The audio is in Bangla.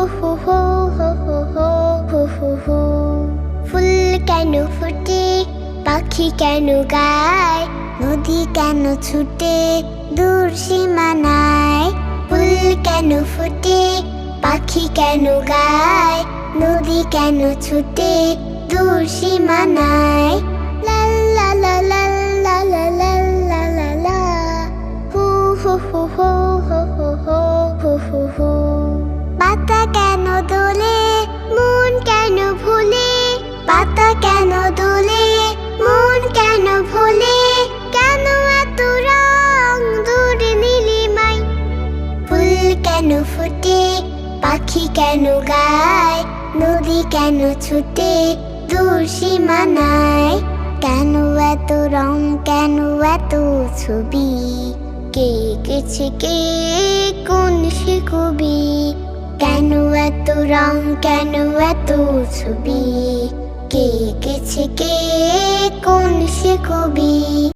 হো হো হো হো হো হো হো হো ফুল কেন ফুটে? পাখি কেন গায়? নদী কেন ছুটে? দূর সীমানায় ফুল কেন ফুটে পাখি কেন গায়? নদী কেন ছুটে? দূর সীমানায় লাল la লাল la লাল la la la la hoo hoo দোলে মন কেন ভুলে? পাতা কেন দোলে? মন কেন ভুলে? কেন এত রং দূরে নীলিমাই? ফুল কেন ফুটে? পাখি কেন গায়? নদী কেন ছুটে? দূর সীমানায়? কেন এত রং, কেন এত ছবি? কে গেছে কে কোন সে কেন এত রং কেন এত ছবি? কে গেছে কে? কোন সে কবি?